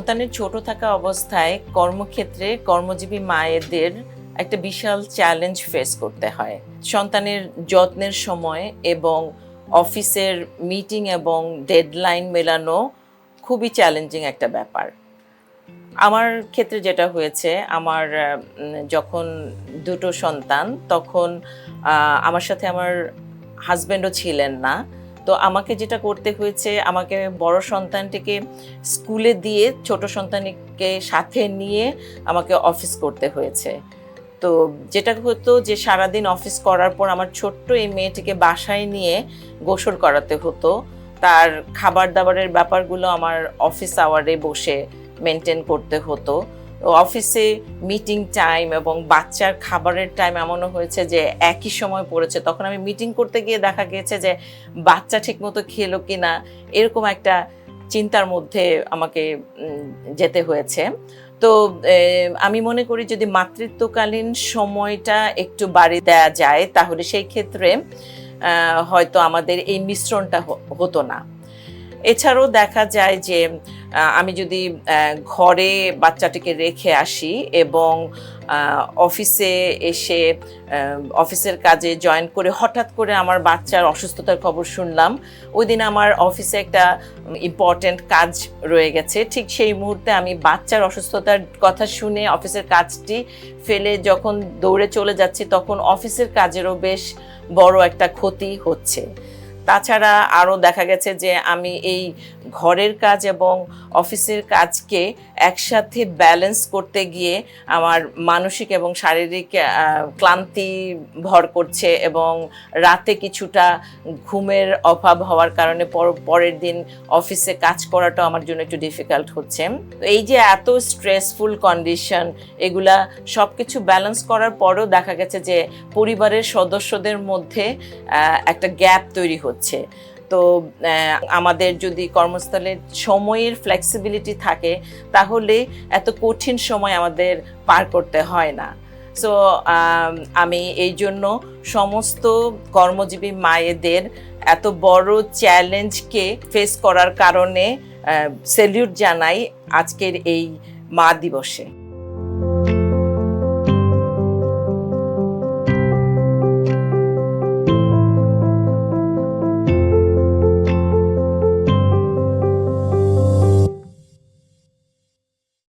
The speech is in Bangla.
সন্তানের ছোট থাকা অবস্থায় কর্মক্ষেত্রে কর্মজীবী মায়েদের একটা বিশাল চ্যালেঞ্জ ফেস করতে হয়। সন্তানের যত্নের সময় এবং অফিসের মিটিং এবং ডেডলাইন মেলানো খুবই চ্যালেঞ্জিং একটা ব্যাপার। আমার ক্ষেত্রে যেটা হয়েছে, আমার যখন দুটো সন্তান, তখন আমার সাথে আমার হাজব্যান্ডও ছিলেন না। তো আমাকে যেটা করতে হয়েছে, আমাকে বড় সন্তানটিকে স্কুলে দিয়ে ছোট সন্তানকে সাথে নিয়ে আমাকে অফিস করতে হয়েছে। তো যেটা হতো যে সারাদিন অফিস করার পর আমার ছোট্ট এই মেয়েটিকে বাসায় নিয়ে গোসল করাতে হতো। তার খাবার দাবারের ব্যাপারগুলো আমার অফিস আওয়ারে বসে মেনটেন করতে হতো। অফিসে মিটিং টাইম এবং বাচ্চার খাবারের টাইম এমনও হয়েছে যে একই সময় পড়েছে। তখন আমি মিটিং করতে গিয়ে দেখা গিয়েছে যে বাচ্চা ঠিকমতো খেলো কি না এরকম একটা চিন্তার মধ্যে আমাকে যেতে হয়েছে। তো আমি মনে করি যদি মাতৃত্বকালীন সময়টা একটু বাড়ি দেওয়া যায়, তাহলে সেই ক্ষেত্রে হয়তো আমাদের এই মিশ্রণটা হতো না। এছাড়াও দেখা যায় যে আমি যদি ঘরে বাচ্চাটিকে রেখে আসি এবং অফিসে এসে অফিসের কাজে জয়েন করে হঠাৎ করে আমার বাচ্চার অসুস্থতার খবর শুনলাম ওই দিন আমার অফিসে একটা ইম্পর্ট্যান্ট কাজ রয়ে গেছে। ঠিক সেই মুহূর্তে আমি বাচ্চার অসুস্থতার কথা শুনে অফিসের কাজটি ফেলে যখন দৌড়ে চলে যাচ্ছি, তখন অফিসের কাজেরও বেশ বড় একটা ক্ষতি হচ্ছে। তাছাড়া আরও দেখা গেছে যে আমি এই ঘরের কাজ এবং অফিসের কাজকে একসাথে ব্যালেন্স করতে গিয়ে আমার মানসিক এবং শারীরিক ক্লান্তি ভর করছে এবং রাতে কিছুটা ঘুমের অভাব হওয়ার কারণে পর- পরের দিন অফিসে কাজ করাটাও আমার জন্য একটু ডিফিকাল্ট হচ্ছে। তো এই যে এত স্ট্রেসফুল কন্ডিশন এগুলা সব কিছু ব্যালেন্স করার পরেও দেখা গেছে যে পরিবারের সদস্যদের মধ্যে একটা গ্যাপ তৈরি হচ্ছে। তো আমাদের যদি কর্মস্থলে সময়ের ফ্লেক্সিবিলিটি থাকে, তাহলে এত কঠিন সময় আমাদের পার করতে হয় না। সো আমি এই জন্য সমস্ত কর্মজীবী মায়েদের এত বড় চ্যালেঞ্জকে ফেস করার কারণে সেলিউট জানাই আজকের এই মা দিবসে।